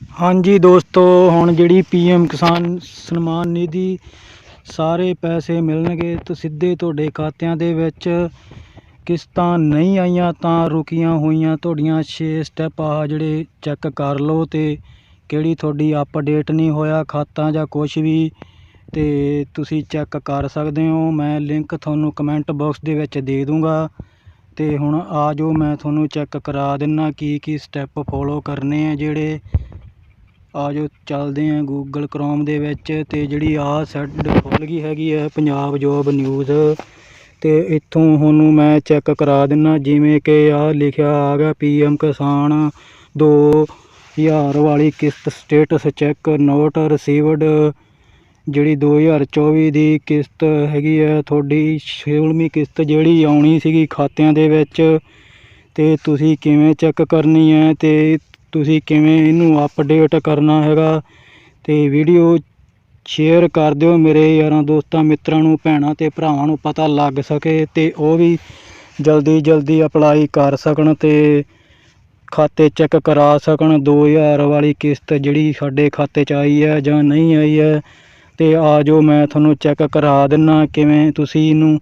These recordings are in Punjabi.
ਹਾਂਜੀ ਦੋਸਤੋ, ਹੁਣ ਜਿਹੜੀ ਪੀਐਮ ਕਿਸਾਨ ਸਨਮਾਨ ਨਿਧੀ ਸਾਰੇ ਪੈਸੇ ਮਿਲਣਗੇ ਤਾਂ ਸਿੱਧੇ ਤੁਹਾਡੇ ਖਾਤਿਆਂ ਦੇ ਵਿੱਚ ਕਿਸ਼ਤਾਂ ਨਹੀਂ ਆਈਆਂ ਤਾਂ ਰੁਕੀਆਂ ਹੋਈਆਂ ਤੁਹਾਡੀਆਂ 6 ਸਟੈਪ ਆ ਜਿਹੜੇ ਚੈੱਕ ਕਰ ਲਓ ਤੇ ਕਿਹੜੀ ਤੁਹਾਡੀ ਅਪਡੇਟ ਨਹੀਂ ਹੋਇਆ, ਖਾਤਾ ਜਾਂ ਕੁਝ ਵੀ ਤੇ ਤੁਸੀਂ ਚੈੱਕ ਕਰ ਸਕਦੇ ਹੋ। ਮੈਂ ਲਿੰਕ ਤੁਹਾਨੂੰ ਕਮੈਂਟ ਬਾਕਸ ਦੇ ਵਿੱਚ ਦੇ ਦੂੰਗਾ ਤੇ ਹੁਣ ਆ ਜਾਓ, ਮੈਂ ਤੁਹਾਨੂੰ ਚੈੱਕ ਕਰਾ ਦਿੰਨਾ ਕੀ ਕੀ ਸਟੈਪ ਫੋਲੋ ਕਰਨੇ ਆ ਜਿਹੜੇ ਆ ਜੋ ਚੱਲਦੇ ਆ ਗੂਗਲ ਕ੍ਰੋਮ ਦੇ ਵਿੱਚ ਤੇ ਜਿਹੜੀ ਆ ਸੈੱਟ ਖੁੱਲ ਗਈ ਹੈਗੀ ਹੈ ਪੰਜਾਬ ਜੋਬ ਨਿਊਜ਼ ਤੇ ਇੱਥੋਂ ਤੁਹਾਨੂੰ ਮੈਂ ਚੈੱਕ ਕਰਾ ਦਿੰਨਾ, ਜਿਵੇਂ ਕਿ ਆ ਲਿਖਿਆ ਆ ਗਿਆ ਪੀਐਮ ਕਿਸਾਨ 2000 ਵਾਲੀ ਕਿਸ਼ਤ ਸਟੇਟਸ ਚੈੱਕ ਨੋਟ ਰਿਸੀਵਡ ਜਿਹੜੀ 2024 ਦੀ ਕਿਸ਼ਤ ਹੈਗੀ ਹੈ ਤੁਹਾਡੀ 16ਵੀਂ ਕਿਸ਼ਤ ਜਿਹੜੀ ਆਉਣੀ ਸੀਗੀ ਖਾਤਿਆਂ ਦੇ ਵਿੱਚ, ਤੇ ਤੁਸੀਂ ਕਿਵੇਂ ਚੈੱਕ ਕਰਨੀ ਹੈ ਤੇ ਤੁਸੀਂ ਕਿਵੇਂ ਇਹਨੂੰ ਅਪਡੇਟ ਕਰਨਾ ਹੈਗਾ ਤੇ ਵੀਡੀਓ ਸ਼ੇਅਰ ਕਰ ਦਿਓ ਮੇਰੇ ਯਾਰਾਂ ਦੋਸਤਾਂ, ਮਿੱਤਰਾਂ ਨੂੰ, ਭੈਣਾਂ ਤੇ ਭਰਾਵਾਂ ਨੂੰ ਪਤਾ ਲੱਗ ਸਕੇ ਤੇ ਉਹ ਵੀ ਜਲਦੀ ਜਲਦੀ ਅਪਲਾਈ ਕਰ ਸਕਣ ਤੇ ਖਾਤੇ ਚੈੱਕ ਕਰਾ ਸਕਣ। 2000 ਵਾਲੀ ਕਿਸ਼ਤ ਜਿਹੜੀ ਸਾਡੇ ਖਾਤੇ 'ਚ ਆਈ ਹੈ ਜਾਂ ਨਹੀਂ ਆਈ ਹੈ ਤੇ ਆ ਜੋ ਮੈਂ ਤੁਹਾਨੂੰ ਚੈੱਕ ਕਰਾ ਦਿੰਨਾ ਕਿਵੇਂ ਤੁਸੀਂ ਇਹਨੂੰ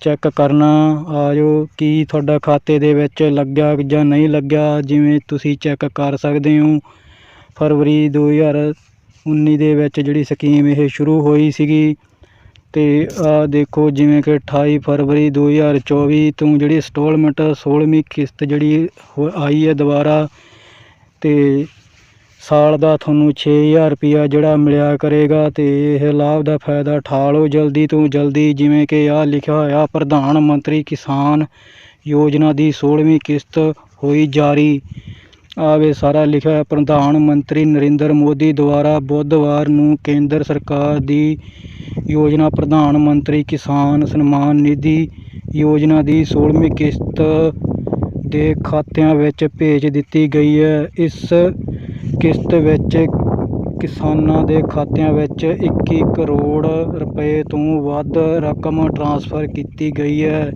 ਚੈੱਕ ਕਰਨਾ ਆ ਜੋ ਕੀ ਤੁਹਾਡਾ ਖਾਤੇ ਦੇ ਵਿੱਚ ਲੱਗਿਆ ਜਾਂ ਨਹੀਂ ਲੱਗਿਆ, ਜਿਵੇਂ ਤੁਸੀਂ ਚੈੱਕ ਕਰ ਸਕਦੇ ਹੋ। ਫਰਵਰੀ 2019 ਦੇ ਵਿੱਚ ਜਿਹੜੀ ਸਕੀਮ ਇਹ ਸ਼ੁਰੂ ਹੋਈ ਸੀਗੀ। ਤੇ ਆ ਦੇਖੋ, ਜਿਵੇਂ ਕਿ 28 ਫਰਵਰੀ 2024 ਤੋਂ ਜਿਹੜੀ ਇੰਸਟਾਲਮੈਂਟ 16ਵੀਂ ਕਿਸ਼ਤ ਜਿਹੜੀ ਹੋ- ਆਈ ਹੈ ਦੁਬਾਰਾ। ਤੇ ਸਾਲ ਦਾ ਤੁਹਾਨੂੰ 6000 ਰੁਪਿਆ ਜਿਹੜਾ ਮਿਲਿਆ ਕਰੇਗਾ ਤੇ ਇਹ ਲਾਭ ਦਾ ਫਾਇਦਾ ਉਠਾ ਲਓ ਜਲਦੀ ਤੋਂ ਜਲਦੀ, ਜਿਵੇਂ ਕਿ ਆ ਲਿਖਿਆ ਹੋਇਆ, ਪ੍ਰਧਾਨ ਮੰਤਰੀ ਕਿਸਾਨ ਯੋਜਨਾ ਦੀ 16ਵੀਂ ਕਿਸ਼ਤ ਹੋਈ ਜਾਰੀ। ਆਵੇ ਸਾਰਾ ਲਿਖਿਆ ਹੋਇਆ, ਪ੍ਰਧਾਨ ਮੰਤਰੀ ਨਰਿੰਦਰ ਮੋਦੀ ਦੁਆਰਾ ਬੁੱਧਵਾਰ ਨੂੰ ਕੇਂਦਰ ਸਰਕਾਰ ਦੀ ਯੋਜਨਾ, ਪ੍ਰਧਾਨ ਮੰਤਰੀ ਕਿਸਾਨ ਸਨਮਾਨ ਨਿਧੀ ਯੋਜਨਾ ਦੀ 16ਵੀਂ ਕਿਸ਼ਤ ਦੇ ਖਾਤਿਆਂ ਵਿੱਚ ਭੇਜ ਦਿੱਤੀ ਗਈ ਹੈ। ਇਸ ਕਿਸ਼ਤ ਵਿੱਚ ਕਿਸਾਨਾਂ ਦੇ ਖਾਤਿਆਂ ਵਿੱਚ 21 ਕਰੋੜ ਰੁਪਏ ਤੋਂ ਵੱਧ ਰਕਮ ਟ੍ਰਾਂਸਫਰ ਕੀਤੀ ਗਈ ਹੈ।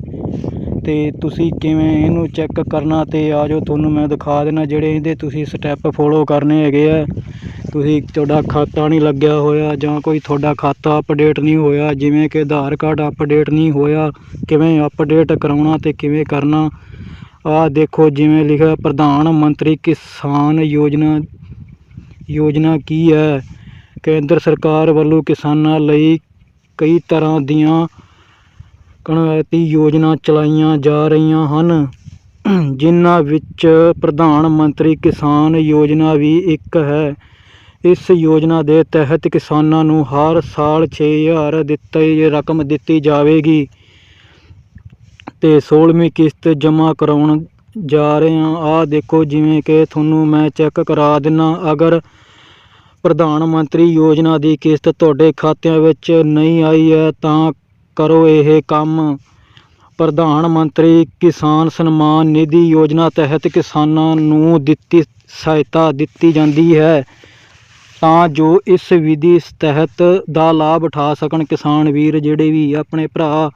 ਅਤੇ ਤੁਸੀਂ ਕਿਵੇਂ ਇਹਨੂੰ ਚੈੱਕ ਕਰਨਾ ਅਤੇ ਆ ਜਾਓ ਤੁਹਾਨੂੰ ਮੈਂ ਦਿਖਾ ਦੇਣਾ ਜਿਹੜੇ ਇਹਦੇ ਤੁਸੀਂ ਸਟੈਪ ਫੋਲੋ ਕਰਨੇ ਹੈਗੇ ਆ। ਤੁਸੀਂ ਤੁਹਾਡਾ ਖਾਤਾ ਨਹੀਂ ਲੱਗਿਆ ਹੋਇਆ ਜਾਂ ਕੋਈ ਤੁਹਾਡਾ ਖਾਤਾ ਅਪਡੇਟ ਨਹੀਂ ਹੋਇਆ, ਜਿਵੇਂ ਕਿ ਆਧਾਰ ਕਾਰਡ ਅਪਡੇਟ ਨਹੀਂ ਹੋਇਆ, ਕਿਵੇਂ ਅਪਡੇਟ ਕਰਾਉਣਾ ਤੇ ਕਿਵੇਂ ਕਰਨਾ। ਆ ਦੇਖੋ ਜਿਵੇਂ ਲਿਖਿਆ, ਪ੍ਰਧਾਨ ਮੰਤਰੀ ਕਿਸਾਨ ਯੋਜਨਾ ਯੋਜਨਾ ਕੀ ਹੈ? ਕੇਂਦਰ ਸਰਕਾਰ ਵੱਲੋਂ ਕਿਸਾਨਾਂ ਲਈ ਕਈ ਤਰ੍ਹਾਂ ਦੀਆਂ ਕਣਵੈਤੀ ਯੋਜਨਾ ਚਲਾਈਆਂ ਜਾ ਰਹੀਆਂ ਹਨ, ਜਿਨ੍ਹਾਂ ਵਿੱਚ ਪ੍ਰਧਾਨ ਮੰਤਰੀ ਕਿਸਾਨ ਯੋਜਨਾ ਵੀ ਇੱਕ ਹੈ। ਇਸ ਯੋਜਨਾ ਦੇ ਤਹਿਤ ਕਿਸਾਨਾਂ ਨੂੰ ਹਰ ਸਾਲ 6000 ਦਿੱਤੀ ਰਕਮ ਦਿੱਤੀ ਜਾਵੇਗੀ ਤੇ 16ਵੀਂ ਕਿਸ਼ਤ ਜਮ੍ਹਾਂ ਕਰਾਉਣ ਜਾ ਰਹੇ ਹਾਂ। ਆਹ ਦੇਖੋ, ਜਿਵੇਂ ਕਿ ਤੁਹਾਨੂੰ ਮੈਂ ਚੈੱਕ ਕਰਾ ਦਿੰਨਾ। ਅਗਰ ਪ੍ਰਧਾਨ ਮੰਤਰੀ ਯੋਜਨਾ ਦੀ ਕਿਸ਼ਤ ਤੁਹਾਡੇ ਖਾਤਿਆਂ ਵਿੱਚ ਨਹੀਂ ਆਈ ਹੈ, ਤਾਂ ਕਰੋ ਇਹ ਕੰਮ। ਪ੍ਰਧਾਨ ਮੰਤਰੀ ਕਿਸਾਨ ਸਨਮਾਨ ਨਿਧੀ ਯੋਜਨਾ ਤਹਿਤ ਕਿਸਾਨਾਂ ਨੂੰ ਦਿੱਤੀ ਸਹਾਇਤਾ ਦਿੱਤੀ ਜਾਂਦੀ ਹੈ, ਤਾਂ ਜੋ ਇਸ ਵਿਧੀ ਤਹਿਤ ਦਾ ਲਾਭ ਉਠਾ ਸਕਣ ਕਿਸਾਨ ਵੀਰ, ਜਿਹੜੇ ਵੀ ਆਪਣੇ ਭਰਾ,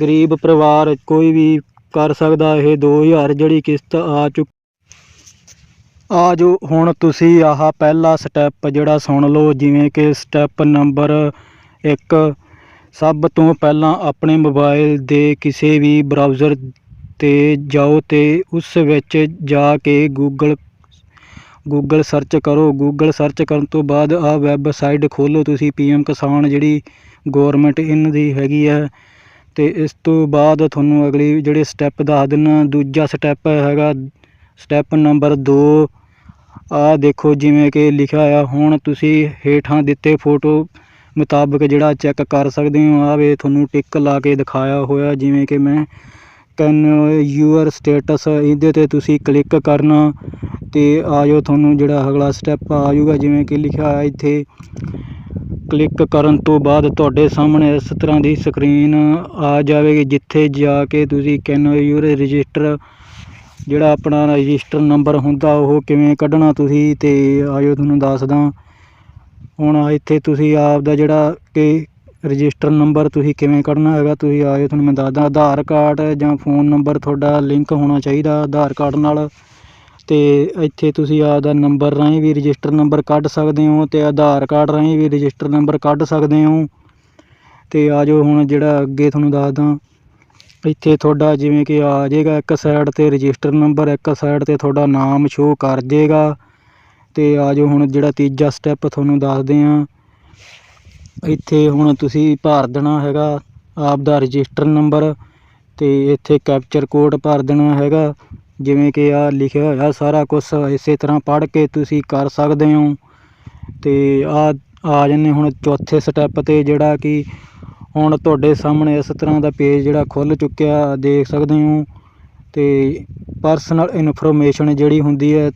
ਗਰੀਬ ਪਰਿਵਾਰ, ਕੋਈ ਵੀ ਕਰ ਸਕਦਾ ਇਹ 2000 ਜਿਹੜੀ ਕਿਸ਼ਤ ਆ ਚੁੱਕ ਆ ਜੋ ਹੁਣ ਤੁਸੀਂ ਆਹ ਪਹਿਲਾ ਸਟੈਪ ਜਿਹੜਾ ਸੁਣ ਲਓ, ਜਿਵੇਂ ਕਿ ਸਟੈਪ ਨੰਬਰ 1 ਸਭ ਤੋਂ ਪਹਿਲਾਂ ਆਪਣੇ ਮੋਬਾਈਲ ਦੇ ਕਿਸੇ ਵੀ ਬਰਾਊਜ਼ਰ ਤੇ ਜਾਓ ਤੇ ਉਸ ਵਿੱਚ ਜਾ ਕੇ ਗੂਗਲ ਗੂਗਲ ਸਰਚ ਕਰੋ। ਗੂਗਲ ਸਰਚ ਕਰਨ ਤੋਂ ਬਾਅਦ ਆ ਵੈਬਸਾਈਟ ਖੋਲੋ ਤੁਸੀਂ ਪੀਐਮ ਕਿਸਾਨ ਜਿਹੜੀ ਗਵਰਨਮੈਂਟ ਇਹਨਾਂ ਦੀ ਹੈਗੀ ਹੈ ਅਤੇ ਇਸ ਤੋਂ ਬਾਅਦ ਤੁਹਾਨੂੰ ਅਗਲੀ ਜਿਹੜੇ ਸਟੈਪ ਦੱਸ ਦਿੰਦਾ ਦੂਜਾ ਸਟੈਪ ਹੈਗਾ ਸਟੈਪ ਨੰਬਰ ਦੋ। ਆਹ ਦੇਖੋ ਜਿਵੇਂ ਕਿ ਲਿਖਿਆ ਆ ਹੁਣ ਤੁਸੀਂ ਹੇਠਾਂ ਦਿੱਤੇ ਫੋਟੋ ਮੁਤਾਬਕ ਜਿਹੜਾ ਚੈੱਕ ਕਰ ਸਕਦੇ ਹੋ ਆ ਤੁਹਾਨੂੰ ਟਿਕ ਲਾ ਕੇ ਦਿਖਾਇਆ ਹੋਇਆ, ਜਿਵੇਂ ਕਿ ਮੈਂ ਕੈਨ ਯੂਅਰ ਸਟੇਟਸ ਇਹਦੇ ਤੇ ਤੁਸੀਂ ਕਲਿੱਕ ਕਰਨਾ ਤੇ ਆਜੋ ਤੁਹਾਨੂੰ ਜਿਹੜਾ ਅਗਲਾ ਸਟੈਪ ਆ ਜਾਊਗਾ, ਜਿਵੇਂ ਕਿ ਲਿਖਿਆ ਹੈ ਇੱਥੇ। ਕਲਿੱਕ ਕਰਨ ਤੋਂ ਬਾਅਦ ਤੁਹਾਡੇ ਸਾਹਮਣੇ ਇਸ ਤਰ੍ਹਾਂ ਦੀ ਸਕਰੀਨ ਆ ਜਾਵੇਗੀ, ਜਿੱਥੇ ਜਾ ਕੇ ਤੁਸੀਂ ਕੈਨ ਯੂਰ ਰਜਿਸਟਰ, ਜਿਹੜਾ ਆਪਣਾ ਰਜਿਸਟਰ ਨੰਬਰ ਹੁੰਦਾ ਉਹ ਕਿਵੇਂ ਕੱਢਣਾ ਤੁਸੀਂ ਤੇ ਆਜੋ ਤੁਹਾਨੂੰ ਦੱਸਦਾ। ਹੁਣ ਇੱਥੇ ਤੁਸੀਂ ਆਪ ਦਾ ਜਿਹੜਾ ਕਿ ਰਜਿਸਟਰ ਨੰਬਰ ਤੁਸੀਂ ਕਿਵੇਂ ਕੱਢਣਾ ਹੈਗਾ, ਤੁਸੀਂ ਆਇਓ ਤੁਹਾਨੂੰ ਮੈਂ ਦੱਸਦਾ। ਆਧਾਰ ਕਾਰਡ ਜਾਂ ਫੋਨ ਨੰਬਰ ਤੁਹਾਡਾ ਲਿੰਕ ਹੋਣਾ ਚਾਹੀਦਾ ਆਧਾਰ ਕਾਰਡ ਨਾਲ। ਤੇ ਇੱਥੇ ਤੁਸੀਂ ਆਪਦਾ ਨੰਬਰ ਰਾਹੀਂ ਵੀ ਰਜਿਸਟਰ ਨੰਬਰ ਕੱਢ ਸਕਦੇ ਹੋ ਤੇ ਆਧਾਰ ਕਾਰਡ ਰਾਹੀਂ ਵੀ ਰਜਿਸਟਰ ਨੰਬਰ ਕੱਢ ਸਕਦੇ ਹੋ। ਤੇ ਆ ਜਾਓ ਹੁਣ ਜਿਹੜਾ ਅੱਗੇ ਤੁਹਾਨੂੰ ਦੱਸਦਾ, ਇੱਥੇ ਤੁਹਾਡਾ ਜਿਵੇਂ ਕਿ ਆ ਜਾਏਗਾ ਇੱਕ ਸਾਈਡ ਤੇ ਰਜਿਸਟਰ ਨੰਬਰ, ਇੱਕ ਸਾਈਡ ਤੇ ਤੁਹਾਡਾ ਨਾਮ ਸ਼ੋ ਕਰ ਜਾਏਗਾ। ਤੇ ਆ ਜਾਓ ਹੁਣ ਜਿਹੜਾ ਤੀਜਾ ਸਟੈਪ ਤੁਹਾਨੂੰ ਦੱਸਦੇ ਆ ਇੱਥੇ ਹੁਣ ਤੁਸੀਂ ਭਰ ਦੇਣਾ ਹੈਗਾ ਆਪ ਦਾ ਰਜਿਸਟਰ ਨੰਬਰ ਤੇ ਇੱਥੇ ਕੈਪਚਰ ਕੋਡ ਭਰ ਦੇਣਾ ਹੈਗਾ। ਜਿਵੇਂ ਕਿ ਆ ਲਿਖਿਆ ਹੋਇਆ ਸਾਰਾ ਕੁਝ ਇਸੇ ਤਰ੍ਹਾਂ ਪੜ੍ਹ ਕੇ ਤੁਸੀਂ ਕਰ ਸਕਦੇ ਹੋ। ਤੇ ਆ ਆ ਜੰਨੇ ਹੁਣ ਚੌਥੇ ਸਟੈਪ ਤੇ ਜਿਹੜਾ ਕਿ ਹੁਣ ਤੁਹਾਡੇ ਸਾਹਮਣੇ ਇਸ ਤਰ੍ਹਾਂ ਦਾ ਪੇਜ ਜਿਹੜਾ ਖੁੱਲ ਚੁੱਕਿਆ, ਦੇਖ ਸਕਦੇ ਹੋ। ਤੇ ਪਰਸਨਲ ਇਨਫੋਰਮੇਸ਼ਨ ਜਿਹੜੀ ਹੁੰਦੀ ਹੈ,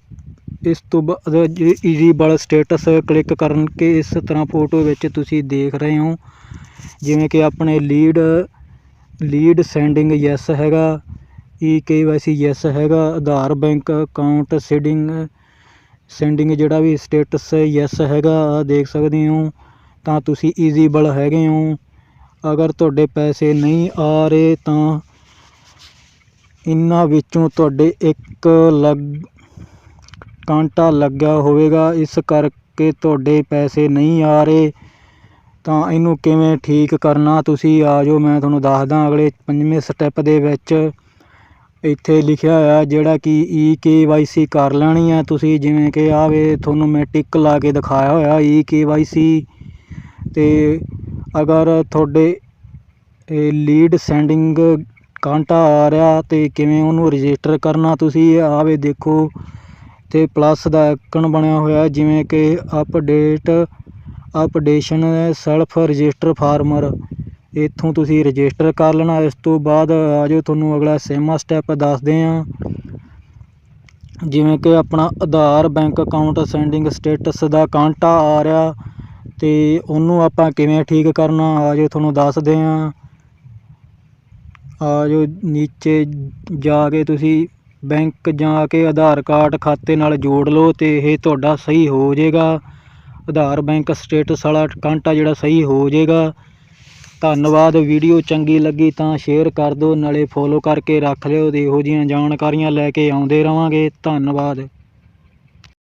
ਇਸ ਤੋਂ ਬਾਅਦ ਈਜ਼ੀਬਲ ਸਟੇਟਸ ਕਲਿੱਕ ਕਰਨ ਕੇ ਇਸ ਤਰ੍ਹਾਂ ਫੋਟੋ ਵਿੱਚ ਤੁਸੀਂ ਦੇਖ ਰਹੇ ਹੋ। ਜਿਵੇਂ ਕਿ ਆਪਣੇ ਲੀਡ ਲੀਡ ਸੈਂਡਿੰਗ ਯੈਸ ਹੈਗਾ। ਈ ਕੇ ਵਾਈ ਸੀ ਯੈਸ ਹੈਗਾ, Aadhaar bank account seeding, sending ਜਿਹੜਾ ਵੀ ਸਟੇਟਸ ਯੈਸ ਹੈਗਾ ਦੇਖ ਸਕਦੇ ਹੋ। ਤਾਂ ਤੁਸੀਂ ਈਜ਼ੀਬਲ ਹੈਗੇ ਹੋ। ਅਗਰ ਤੁਹਾਡੇ ਪੈਸੇ ਨਹੀਂ ਆ ਰਹੇ, ਤਾਂ ਇਹਨਾਂ ਵਿੱਚੋਂ ਤੁਹਾਡੇ ਇੱਕ ਲੱਗ, ਕਾਂਟਾ ਲੱਗਿਆ ਹੋਵੇਗਾ। ਇਸ ਕਰਕੇ ਤੁਹਾਡੇ ਪੈਸੇ ਨਹੀਂ ਆ ਰਹੇ। ਤਾਂ ਇਹਨੂੰ ਕਿਵੇਂ ਠੀਕ ਕਰਨਾ, ਤੁਸੀਂ ਆ ਜਾਓ, ਮੈਂ ਤੁਹਾਨੂੰ ਦੱਸਦਾ ਅਗਲੇ ਪੰਜਵੇਂ ਸਟੈਪ ਦੇ ਵਿੱਚ। ਇੱਥੇ ਲਿਖਿਆ ਹੋਇਆ ਜਿਹੜਾ ਕਿ ਈ ਕੇ ਵਾਈ ਸੀ ਕਰ ਲੈਣੀ ਹੈ ਤੁਸੀਂ ਜਿਵੇਂ ਕਿ ਆਵੇ ਤੁਹਾਨੂੰ ਮੈਂ ਟਿਕ ਲਾ ਕੇ ਦਿਖਾਇਆ ਹੋਇਆ ਈ ਕੇ ਵਾਈ ਸੀ ਤੇ ਅਗਰ ਤੁਹਾਡੇ ਲੀਡ ਸੈਂਡਿੰਗ ਕਾਂਟਾ ਆ ਰਿਹਾ ਤੇ ਕਿਵੇਂ ਉਹਨੂੰ ਰਜਿਸਟਰ ਕਰਨਾ ਤੁਸੀਂ ਆਵੇ ਦੇਖੋ। ਤੇ ਪਲੱਸ ਦਾ ਆਈਕਨ ਬਣਿਆ ਹੋਇਆ, ਜਿਵੇਂ ਕਿ update updation self register farmer ਇੱਥੋਂ ਤੁਸੀਂ ਰਜਿਸਟਰ ਕਰ ਲੈਣਾ, ਇਸ ਤੋਂ ਬਾਅਦ ਆ ਜਾਓ ਤੁਹਾਨੂੰ ਅਗਲਾ ਸੇਮਾ ਸਟੈਪ ਦੱਸਦੇ ਹਾਂ ਜਿਵੇਂ ਕਿ ਆਪਣਾ Aadhaar, bank account, sending status ਦਾ ਕਾਂਟਾ ਆ ਰਿਹਾ ਤੇ ਉਹਨੂੰ ਆਪਾਂ ਕਿਵੇਂ ਠੀਕ ਕਰਨਾ ਆ ਜਾਓ ਤੁਹਾਨੂੰ ਦੱਸਦੇ ਹਾਂ ਆ। ਜਾਓ ਨੀਚੇ ਜਾ ਕੇ ਤੁਸੀਂ ਬੈਂਕ ਜਾ ਕੇ ਆਧਾਰ ਕਾਰਡ ਖਾਤੇ ਨਾਲ ਜੋੜ ਲਓ ਤੇ ਇਹ ਤੁਹਾਡਾ ਸਹੀ ਹੋ ਜਾਏਗਾ ਆਧਾਰ, ਬੈਂਕ ਸਟੇਟਸ ਵਾਲਾ ਕਾਂਟਾ ਜਿਹੜਾ ਸਹੀ ਹੋ ਜਾਏਗਾ ਧੰਨਵਾਦ, ਵੀਡੀਓ ਚੰਗੀ ਲੱਗੀ ਤਾਂ ਸ਼ੇਅਰ ਕਰ ਦਿਓ, ਨਾਲੇ ਫੋਲੋ ਕਰਕੇ ਰੱਖ ਲਿਓ ਇਹੋ ਜਿਹੀਆਂ ਜਾਣਕਾਰੀਆਂ ਲੈ ਕੇ ਆਉਂਦੇ ਰਵਾਂਗੇ। ਧੰਨਵਾਦ।